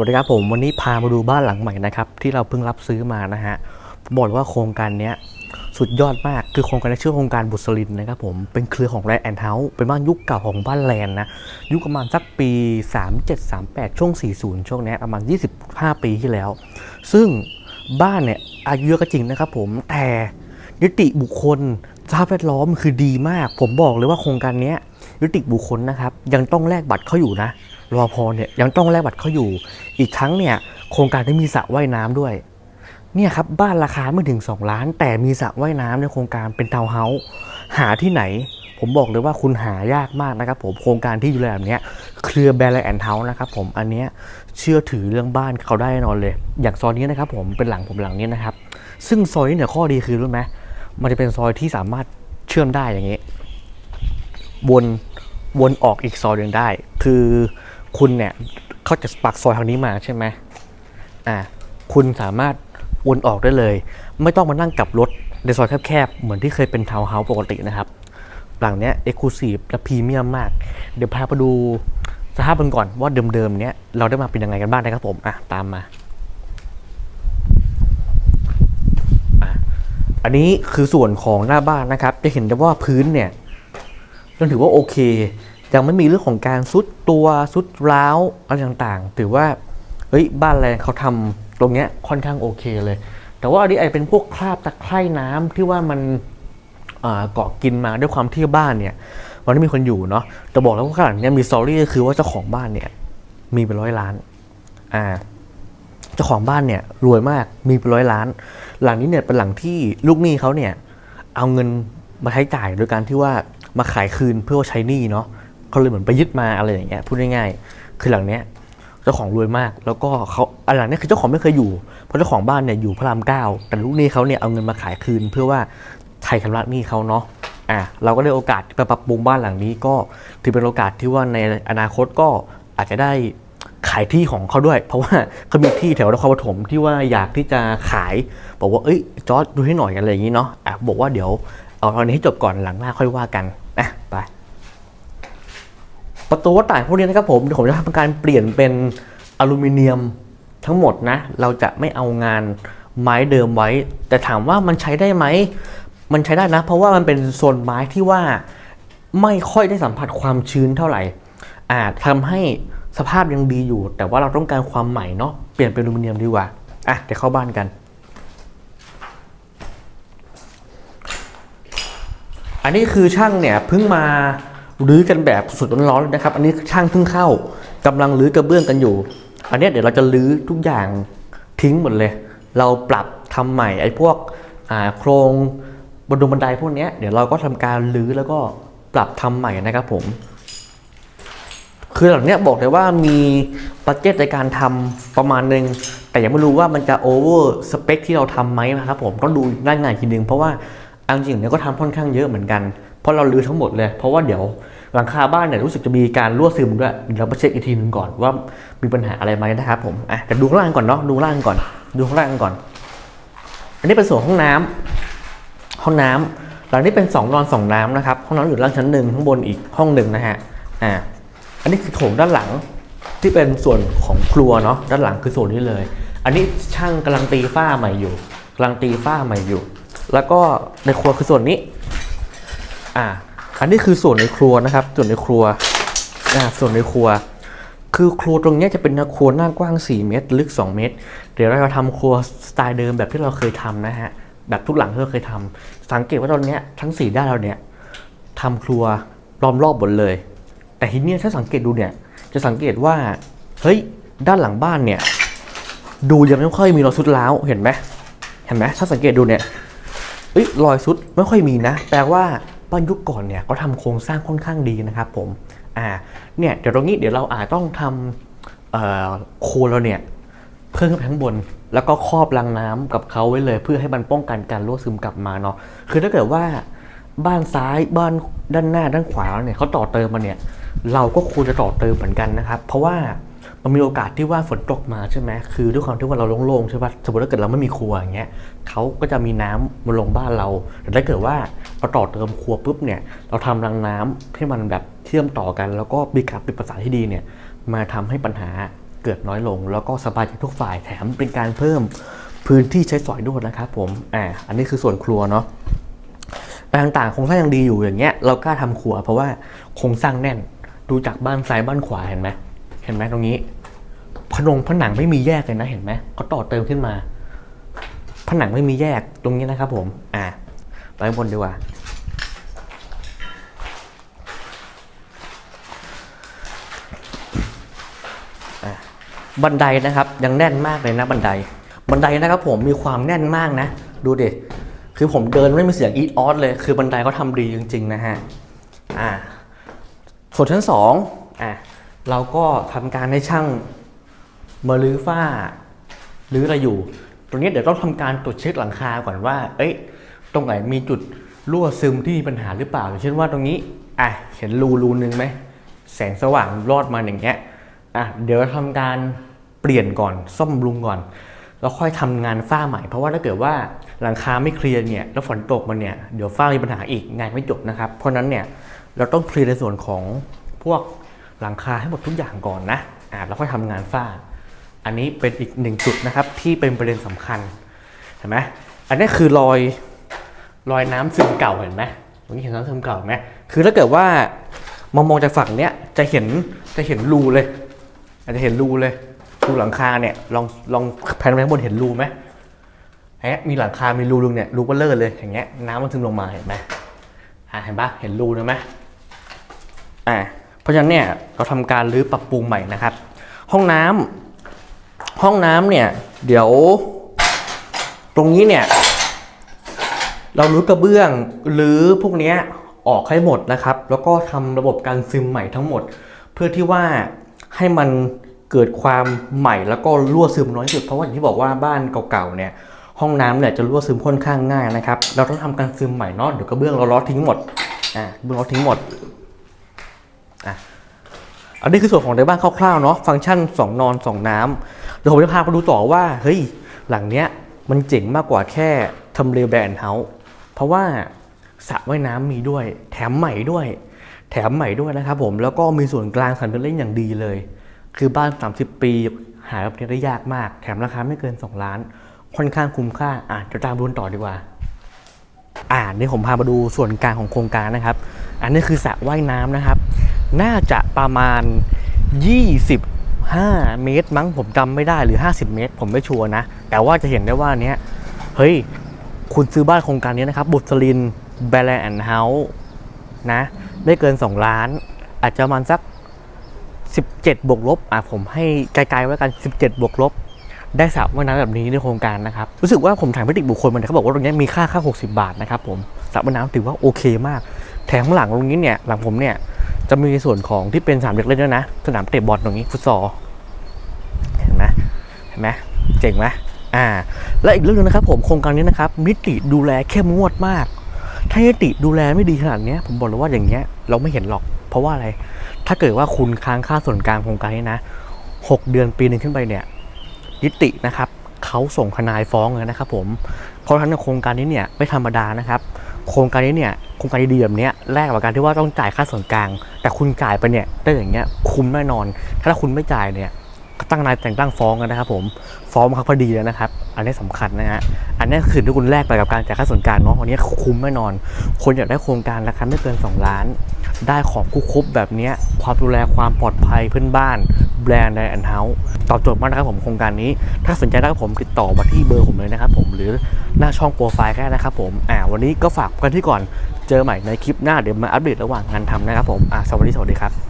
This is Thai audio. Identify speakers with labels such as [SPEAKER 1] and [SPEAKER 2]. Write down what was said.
[SPEAKER 1] วัสดีครับผมวันนี้พามาดูบ้านหลังใหม่นะครับที่เราเพิ่งรับซื้อมานะฮะผมบอกเลยว่าโครงการนี้สุดยอดมากคือโครงการนี้ชื่อโครงการบุษลินนะครับผมเป็นเครือของแรนแอนเฮาส์เป็นบ้านยุคเก่าของบ้านแลนนะยุคประมาณสักปี 37 38 ช่วง 40 ช่วงนี้ประมาณ 25 ปีที่แล้ว ซึ่งบ้านเนี่ยอายุเยอะก็จริงนะครับผมแต่นิติบุคคลสภาพแวดล้อมคือดีมาก ผมบอกเลยว่าโครงการนี้ยนิติบุคคลนะครับยังต้องแลกบัตรเข้าอยู่นะ รอพอเนี่ยยังต้องแลกบัตรเขาอยู่ อีกทั้งเนี่ยโครงการได้มีสระว่ายน้ำด้วย เนี่ยครับบ้านราคาไม่ถึง 2 ล้าน แต่มีสระว่ายน้ำในโครงการเป็นทาวน์เฮาส์หาที่ไหน ผมบอกเลยว่าคุณหายากมากนะครับผมโครงการที่อยู่แบบเนี้ยเครือแบรนด์แอนด์เฮาส์นะครับผมอันเนี้ยเชื่อถือเรื่องบ้านเขาได้แน่นอนเลย อย่างซอยนี้นะครับผมเป็นหลังผมหลังนี้นะครับ ซึ่งซอยนี้เนี่ยข้อดีคือรู้ไหมมันจะเป็นซอยที่สามารถเชื่อมได้อย่างนี้วนวนออกอีกซอยหนึ่งได้ คือ คุณเนี่ยเขาจะปักซอยทางนี้มาใช่ไหมอ่าคุณสามารถวนออกได้เลย ไม่ต้องมานั่งกลับรถในซอยแคบๆ เหมือนที่เคยเป็นทาวน์เฮาส์ปกตินะครับ หลังเนี้ยเอ็กซ์คลูซีฟและพรีเมียมมาก เดี๋ยวพาไปดูสภาพมันก่อนว่าเดิมๆเนี้ยเราได้มาเป็นยังไงกันบ้างนะครับผม อะ ตามมาอันนี้คือส่วนของหน้าบ้านนะครับ จะเห็นได้ว่าพื้นเนี่ยยังถือว่าโอเค ยังไม่มีเรื่องของการซุดตัวซุดร้าวอะไรต่างๆ ถือว่าเฮ้ยบ้านแรงเขาทำตรงเนี้ยค่อนข้างโอเคเลย แต่ว่าอันนี้อาจจะเป็นพวกคราบตะไคร่น้ำที่ว่ามันเกาะกินมาด้วยความที่บ้านเนี่ยมันไม่มีคนอยู่เนาะแต่บอกแล้วว่าข้างหลังนี่ยมีสตอรี่ก็คือว่าเจ้าของบ้านเนี่ยมีเป็นร้อยล้านอ่าเจ้าของบ้านเนี่ยรวยมากมีเป็นร้อยล้าน หลังนี้เนี่ยเป็นหลังที่ลูกหนี้เขาเนี่ยเอาเงินมาใช้จ่ายโดยการที่ว่ามาขายคืนเพื่อใช้หนี้เนาะ เขาเลยเหมือนไปยึดมาอะไรอย่างเงี้ยพูดง่ายๆคือหลังเนี้ยเจ้าของรวยมาก แล้วก็เขาอันหลังเนี้ยคือเจ้าของไม่เคยอยู่เพราะเจ้าของบ้านเนี่ยอยู่พระรามเก้าแต่ลูกหนี้เขาเนี่ยเอาเงินมาขายคืน เพื่อว่าไทยชำระหนี้เขาเนาะอะเราก็ได้โอกาสไปปรับปรุงบ้านหลังนี้ก็ถือเป็นโอกาสที่ว่าในอนาคตก็อาจจะได้ขายที่ของเขาด้วย เพราะว่าเขามีที่แถวนครปฐมที่ว่าอยากที่จะขาย บอกว่าเอ้ยจอร์ดดูให้หน่อยอะไรอย่างนี้เนาะอะบอกว่าเดี๋ยวเอาตอนนี้ให้จบก่อนหลังหน้าค่อยว่ากันนะไป ประตูหน้าต่างพวกนี้นะครับผมผมจะทำการเปลี่ยนเป็นอลูมิเนียมทั้งหมดนะ เราจะไม่เอางานไม้เดิมไว้ แต่ถามว่ามันใช้ได้ไหม มันใช้ได้นะ เพราะว่ามันเป็นโซนไม้ที่ว่าไม่ค่อยได้สัมผัสความชื้นเท่าไหร่ อาจทำให้สภาพยังดีอยู่ แต่ว่าเราต้องการความใหม่เนาะ เปลี่ยนเป็นอลูมิเนียมดีกว่า อะ เดี๋ยวเข้าบ้านกัน อันนี้คือช่างเนี่ยเพิ่งมา รื้อกันแบบสุดร้อนๆเลยนะครับ อันนี้ช่างเพิ่งเข้ากำลังรื้อกระเบื้องกันอยู่ อันนี้เดี๋ยวเราจะรื้อทุกอย่างทิ้งหมดเลย เราปรับทำใหม่ไอ้พวกโครงบนดงบันไดพวกนี้เดี๋ยวเราก็ทำการรื้อแล้วก็ปรับทำใหม่นะครับผม คือหลังเนี้ยบอกเลยว่ามีบัตเจตในการทำประมาณนึง แต่ยังไม่รู้ว่ามันจะโอเวอร์สเปคที่เราทำไหมนะครับผมต้องดูด้านงานทีนึงเพราะว่าเอาจริงเนี่ยก็ทำค่อนข้างเยอะเหมือนกัน ราะเราลื้อทั้งหมดเลย เพราะว่าเดี๋ยวหลังคาบ้านเนี่ยรู้สึกจะมีการรั่วซึมด้วยเดี๋ยวเราไปเช็คอีกทีนึงก่อนว่ามีปัญหาอะไรไหมนะครับผมอะแต่ดูข้างล่างก่อนเนาะดูข้างล่างก่อน ดูข้างล่างก่อน อันนี้เป็นส่วนห้องน้ำห้องน้ำหลังนี้เป็นสองนอนสองน้ำนะครับห้องนอนอยู่ล่างชั้นหนึ่งข้างบนอีกห้องหนึ่งนะฮะอ่าอันนี้คือโถงด้านหลังที่เป็นส่วนของครัวเนาะด้านหลังคือส่วนนี้เลย อันนี้ช่างกำลังตีฝ้าใหม่อยู่กำลังตีฝ้าใหม่อยู่ แล้วก็ในครัวคือส่วนนี้ อ่าอันนี้คือส่วนในครัวนะครับ ส่วนในครัวอ่าส่วนในครัว คือครัวตรงนี้จะเป็นครัวหน้ากว้าง 4 เมตร ลึก 2 เมตร เดี๋ยวเราจะทำครัวสไตล์เดิมแบบที่เราเคยทำนะฮะแบบทุกหลังที่เราเคยทำสังเกตว่าตอนนี้ทั้ง 4 ด้านเราเนี่ยทำครัวล้อมรอบหมดเลย แต่ทีนี้ถ้าสังเกตดูเนี่ยจะสังเกตว่าเฮ้ยด้านหลังบ้านเนี่ยดูยังไม่ค่อยมีรอยสุดร้าวเห็นไหมเห็นไหมถ้าสังเกตดูเนี่ยเอ้ยรอยสุดไม่ค่อยมีนะ แปลว่า บ้านยุคก่อนเนี่ยก็ทำโครงสร้างค่อนข้างดีนะครับผมอ่าเนี่ยเดี๋ยวตรงนี้เดี๋ยวเราอาจต้องทำโครัวเราเนี่ยเพิ่มขึ้นไปข้างบน แล้วก็ครอบรังน้ำกับเขาไว้เลย เพื่อให้มันป้องกันการรั่วซึมกลับมาเนาะคือถ้าเกิดว่าบ้านซ้ายบ้านด้านหน้าด้านขวาเนี่ยเขาต่อเติมมาเนี่ยเราก็ควรจะต่อเติมเหมือนกันนะครับ เพราะว่า มันมีโอกาสที่ว่าฝนตกมาใช่ไหมคือด้วยความที่ว่าเราโล่งๆใช่ปะสมมติถ้าเกิดเราไม่มีครัวอย่างเงี้ยเขาก็จะมีน้ำมาลงบ้านเรา แต่ถ้าเกิดว่าเราต่อเติมครัวปุ๊บเนี่ยเราทำรังน้ำให้มันแบบเชื่อมต่อกัน แล้วก็มีการปิดประสานที่ดีเนี่ยมาทำให้ปัญหาเกิดน้อยลง แล้วก็สบายใจทุกฝ่ายแถมเป็นการเพิ่มพื้นที่ใช้สอยด้วยนะครับผมอ่าอันนี้คือส่วนครัวเนาะแปลงต่างๆโครงสร้างยังดีอยู่อย่างเงี้ยเรากล้าทำครัวเพราะว่าโครงสร้างแน่นดูจากบ้านซ้ายบ้านขวาเห็นไหม ห็นไหมตรงนี้ผนงผนังไม่มีแยกเลยนะเห็นไหมเขาต่อเติมขึ้นมา ผนังไม่มีแยกตรงนี้นะครับ ผม อ่าไปข้างบนดีกว่าอะบันไดนะครับ ยังแน่นมากเลยนะบันได บันไดนะครับ ผมมีความแน่นมากนะ ดูเดิคือผมเดินไม่มีเสียงอีทออสเลย คือบันไดเขาทำดีจริง ๆ นะฮะ อ่า ส่วนชั้นสองอะ เราก็ทำการให้ช่างมาลื้อฝ้าลื้ออะไรอยู่ ตรงนี้เดี๋ยวต้องทำการตรวจเช็คหลังคาก่อนว่า เอ้ย ตรงไหนมีจุดรั่วซึมที่มีปัญหาหรือเปล่าอย่างเช่นว่าตรงนี้อะเห็นรูรูนึงไหมแสงสว่างรอดมาอย่างเงี้ยอะเดี๋ยวทำการเปลี่ยนก่อนซ่อมรุงก่อน แล้วค่อยทำงานฝ้าใหม่ เพราะว่าถ้าเกิดว่าหลังคาไม่เคลียร์เนี่ยแล้วฝนตกมันเนี่ยเดี๋ยวฝ้ามีปัญหาอีกงานไม่จบนะครับ เพราะฉะนั้นเนี่ยเราต้องเคลียร์ในส่วนของพวก หลังคาให้หมดทุกอย่างก่อนนะอ่าแล้วค่อยทำงานฝ้า อันนี้เป็นอีกหนึ่งจุดนะครับที่เป็นประเด็นสำคัญเห็นไหมอันนี้คือรอยรอยน้ำซึมเก่าเห็นไหมตรงนี้เห็นน้ำซึมเก่าไหมคือถ้าเกิดว่ามองมองจากฝั่งเนี้ยจะเห็นจะเห็นรูเลย อาจจะเห็นรูเลยรูหลังคาเนี่ยลองลองแผ่นไปข้างบนเห็นรูไหมเฮ้ยมีหลังคา มีรูนึงเนี่ยรูเบลเลอร์เลยอย่างเงี้ยน้ำมันซึมลงมาเห็นไหมอ่าเห็นปะเห็นรูเลยไหมอ่า ราะฉะนั้นเนี่ยเราทำการรื้อปรับปรุงใหม่นะครับ ห้องน้ำห้องน้ำเนี่ยเดี๋ยวตรงนี้เนี่ยเรารื้อกระเบื้องหรือพวกนี้ออกให้หมดนะครับ แล้วก็ทำระบบการซึมใหม่ทั้งหมด เพื่อที่ว่าให้มันเกิดความใหม่แล้วก็รั่วซึมน้อยที่สุดเพราะว่าอย่างที่บอกว่าบ้านเก่าๆเนี่ยห้องน้ำเนี่ยจะรั่วซึมค่อนข้างง่ายนะครับ เราต้องทำการซึมใหม่เนาะเดี๋ยวกระเบื้องเราล้อทิ้งหมดอ่าเบื้องเราทิ้งหมด อะอันนี้คือส่วนของในบ้านคร่าวๆเนาะฟังก์ชันสองนอนสองน้ำเดี๋ยวผมจะพาไปดูต่อว่า เฮ้ย หลังเนี้ยมันเจ๋งมากกว่าแค่ทำเลแบรนด์เฮาส์เพราะว่าสระว่ายน้ำมีด้วย แถมใหม่ด้วย แถมใหม่ด้วยนะครับผมแล้วก็มีส่วนกลางสันเป็นเล่นอย่างดีเลย คือบ้าน 30 ปีหาแบบนี้ได้ยากมาก แถมราคาไม่เกิน 2 ล้าน ค่อนข้างคุ้มค่าอะเดี๋ยวตามดูต่อดีกว่าอ่านี่ผมพามาดูส่วนกลางของโครงการนะครับ อันนี้คือสระว่ายน้ำนะครับ น่าจะประมาณ 25 เมตรมั้งผมจำไม่ได้หรือ 50 เมตร ผมไม่ชัวร์นะ แต่ว่าจะเห็นได้ว่าเนี้ยเฮ้ย คุณซื้อบ้านโครงการนี้นะครับ บุตรินแบรนด์เฮาส์นะไม่เกิน 2 ล้าน อาจจะมาณสัก 17 บวกลบอะผมให้ไกลๆไว้กัน 17 บวกลบได้สระว่ายน้ำแบบนี้ในโครงการนะครับ รู้สึกว่าผมถ่ายพฤติบุคคลมันเขาบอกว่าตรงนี้มีค่าค่า 60 บาทนะครับผมสระว่ายน้ำถือว่าโอเคมาก แถมข้างหลังตรงนี้เนี่ยหลังผมเนี่ย จะมีส่วนของที่เป็นสนามเด็กเล่นด้วยนะ สนามเตะบอลตรงนี้ฟุตซอลเห็นไหมเห็นไหมเจ๋งไหมอ่า และอีกเรื่องหนึงนะครับ ผมโครงการนี้นะครับ นิติดูแลเข้มงวดมาก ถ้านิติดูแลไม่ดีขนาดนี้ผมบอกเลยว่าอย่างเงี้ยเราไม่เห็นหรอก เพราะว่าอะไร ถ้าเกิดว่าคุณค้างค่าส่วนกลางโครงการนี้นะหกเดือนปีหนึ่งขึ้นไปเนี่ยนิตินะครับเขาส่งทนายฟ้องเลยนะครับผม เพราะฉะนั้นโครงการนี้เนี่ยไม่ธรรมดานะครับ โครงการนี้เนี่ย โครงการดีๆแบบนี้แลกกับการที่ว่าต้องจ่ายค่าส่วนกลาง แต่คุณจ่ายไปเนี่ยได้อย่างเงี้ยคุ้มแน่นอน ถ้าคุณไม่จ่ายเนี่ยก็ตั้งนายแต่งตั้งฟ้องกันนะครับผมฟ้องบังคับคดีแล้วนะครับ อันนี้สำคัญนะฮะอันนี้คือที่คุณแลกไปกับการจ่ายค่าส่วนกลางเนาะอันนี้คุ้มแน่นอน คนอยากได้โครงการราคาไม่เกิน 2 ล้าน ได้ของคู่ครบแบบเนี้ยความดูแลความปลอดภัยเพื่อนบ้าน แบรนด์ไดแอนเฮาส์ตอบโจทย์มากนะครับผมโครงการนี้ ถ้าสนใจนะครับผมติดต่อมาที่เบอร์ผมเลยนะครับผมหรือหน้าช่องโปรไฟล์ก็ได้นะครับผมอ่าวันนี้ก็ฝากกันที่ก่อน เจอใหม่ในคลิปหน้าเดี๋ยวมาอัปเดตระหว่างงานทำนะครับผมอาสวัสดีสวัสดีครับ